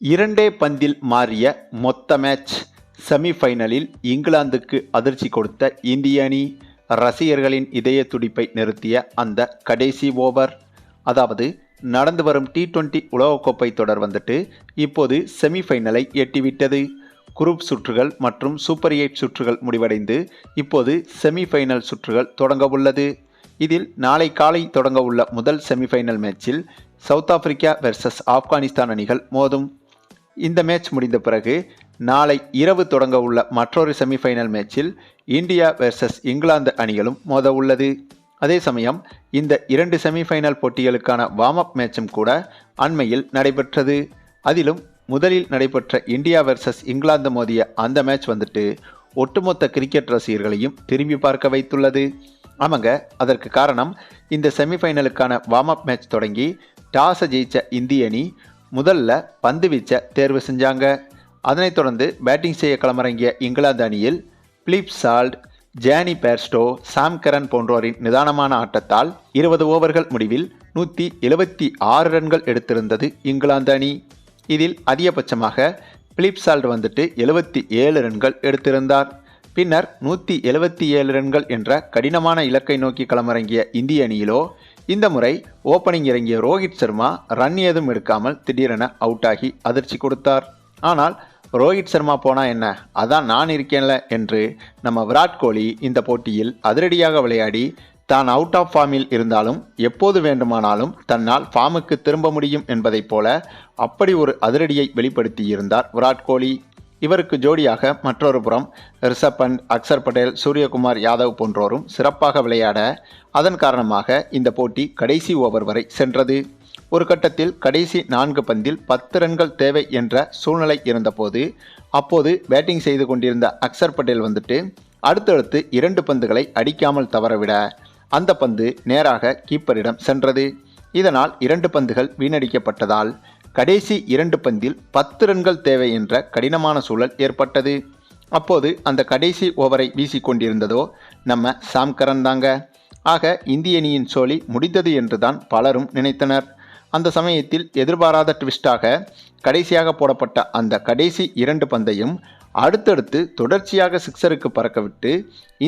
இரண்டே பந்தில் மாறிய மொத்த மேட்ச் செமிஃபைனலில் இங்கிலாந்துக்கு அதிர்ச்சி கொடுத்த இந்திய அணி ரசிகர்களின் இதய துடிப்பை நிறுத்திய அந்த கடைசி ஓவர் அதாவது நடந்து வரும் டி டுவெண்ட்டி உலகக்கோப்பை தொடர் வந்துட்டு இப்போது செமிஃபைனலை எட்டிவிட்டது. குரூப் சுற்றுகள் மற்றும் சூப்பர் எயிட் சுற்றுகள் முடிவடைந்து இப்போது செமிஃபைனல் சுற்றுகள் தொடங்க உள்ளது. இதில் நாளை காலை தொடங்க உள்ள முதல் செமிஃபைனல் மேட்சில் சவுத் ஆப்பிரிக்கா வெர்சஸ் ஆப்கானிஸ்தான் அணிகள் மோதும். இந்த மேட்ச் முடிந்த பிறகு நாளை இரவு தொடங்க உள்ள மற்றொரு செமிஃபைனல் மேட்சில் இந்தியா வெர்சஸ் இங்கிலாந்து அணிகளும் மோத உள்ளது. அதே சமயம் இந்த இரண்டு செமிஃபைனல் போட்டிகளுக்கான வார்ம் அப் மேட்சும் கூட அண்மையில் நடைபெற்றது. அதிலும் முதலில் நடைபெற்ற இந்தியா வெர்சஸ் இங்கிலாந்து மோதிய அந்த மேட்ச் வந்துட்டு ஒட்டுமொத்த கிரிக்கெட் ரசிகர்களையும் திரும்பி பார்க்க வைத்துள்ளது. ஆமாங்க அதற்கு காரணம் இந்த செமிஃபைனலுக்கான வார்ம் அப் மேட்ச் தொடங்கி டாஸை ஜெயிச்ச இந்திய அணி முதல்ல பந்து வீச்சை தேர்வு செஞ்சாங்க. அதனைத் தொடர்ந்து பேட்டிங் செய்ய களமிறங்கிய இங்கிலாந்து அணியில் Philip Salt Jonny Bairstow Sam Curran போன்றோரின் நிதானமான ஆட்டத்தால் இருபது ஓவர்கள் முடிவில் நூற்றி எழுபத்தி ஆறு ரன்கள் எடுத்திருந்தது இங்கிலாந்து அணி. இதில் அதிகபட்சமாக பிலிப் சால்ட் வந்துட்டு எழுபத்தி ஏழு ரன்கள் எடுத்திருந்தார். பின்னர் நூற்றி எழுபத்தி ஏழு ரன்கள் என்ற கடினமான இலக்கை நோக்கி களமிறங்கிய இந்திய அணியிலோ இந்த முறை ஓப்பனிங் இறங்கிய ரோஹித் சர்மா ரன் ஏதும் எடுக்காமல் திடீரென அவுட் ஆகி அதிர்ச்சி கொடுத்தார். ஆனால் ரோஹித் சர்மா போனால் என்ன? அதான் நான் இருக்கேன்ல என்று நம்ம விராட் கோலி இந்த போட்டியில் அதிரடியாக விளையாடி தான் அவுட் ஆஃப் ஃபார்மில் இருந்தாலும் எப்போது வேண்டுமானாலும் தன்னால் ஃபார்முக்கு திரும்ப முடியும் என்பதைப் போல அப்படி ஒரு அதிரடியை வெளிப்படுத்தியிருந்தார் விராட் கோலி. இவருக்கு ஜோடியாக மற்றொரு புறம் ரிஷப் பண்ட் அக்சர் பட்டேல் சூரியகுமார் யாதவ் போன்றோரும் சிறப்பாக விளையாட அதன் காரணமாக இந்த போட்டி கடைசி ஓவர் வரை சென்றது. ஒரு கட்டத்தில் கடைசி நான்கு பந்தில் பத்து ரன்கள் தேவை என்ற சூழ்நிலை இருந்தபோது அப்போது பேட்டிங் செய்து கொண்டிருந்த அக்சர் பட்டேல் வந்துட்டு அடுத்தடுத்து இரண்டு பந்துகளை அடிக்காமல் தவறவிட அந்த பந்து நேராக கீப்பரிடம் சென்றது. இதனால் இரண்டு பந்துகள் வீணடிக்கப்பட்டதால் கடைசி இரண்டு பந்தில் பத்து ரன்கள் தேவை என்ற கடினமான சூழல் ஏற்பட்டது. அப்போது அந்த கடைசி ஓவரை வீசிக்கொண்டிருந்ததோ நம்ம சாம்கரன் தாங்க. ஆக இந்திய அணியின் சோழி முடிந்தது என்றுதான் பலரும் நினைத்தனர். அந்த சமயத்தில் எதிர்பாராத ட்விஸ்டாக கடைசியாக போடப்பட்ட அந்த கடைசி இரண்டு பந்தையும் அடுத்தடுத்து தொடர்ச்சியாக சிக்ஸருக்கு பறக்கவிட்டு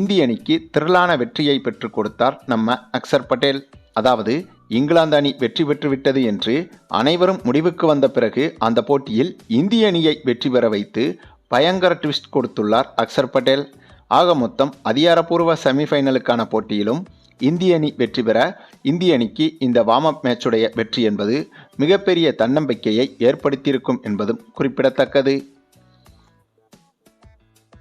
இந்திய அணிக்கு திரளான வெற்றியை பெற்றுக் கொடுத்தார் நம்ம அக்சர் பட்டேல். அதாவது இங்கிலாந்து அணி வெற்றி பெற்றுவிட்டது என்று அனைவரும் முடிவுக்கு வந்த பிறகு அந்த போட்டியில் இந்திய அணியை வெற்றி பெற வைத்து பயங்கர ட்விஸ்ட் கொடுத்துள்ளார் அக்சர் பட்டேல். ஆக மொத்தம் அதிகாரப்பூர்வ செமிஃபைனலுக்கான போட்டியிலும் இந்திய அணி வெற்றி பெற இந்திய அணிக்கு இந்த வார்ம் அப் மேட்சுடைய வெற்றி என்பது மிகப்பெரிய தன்னம்பிக்கையை ஏற்படுத்தியிருக்கும் என்பதும் குறிப்பிடத்தக்கது.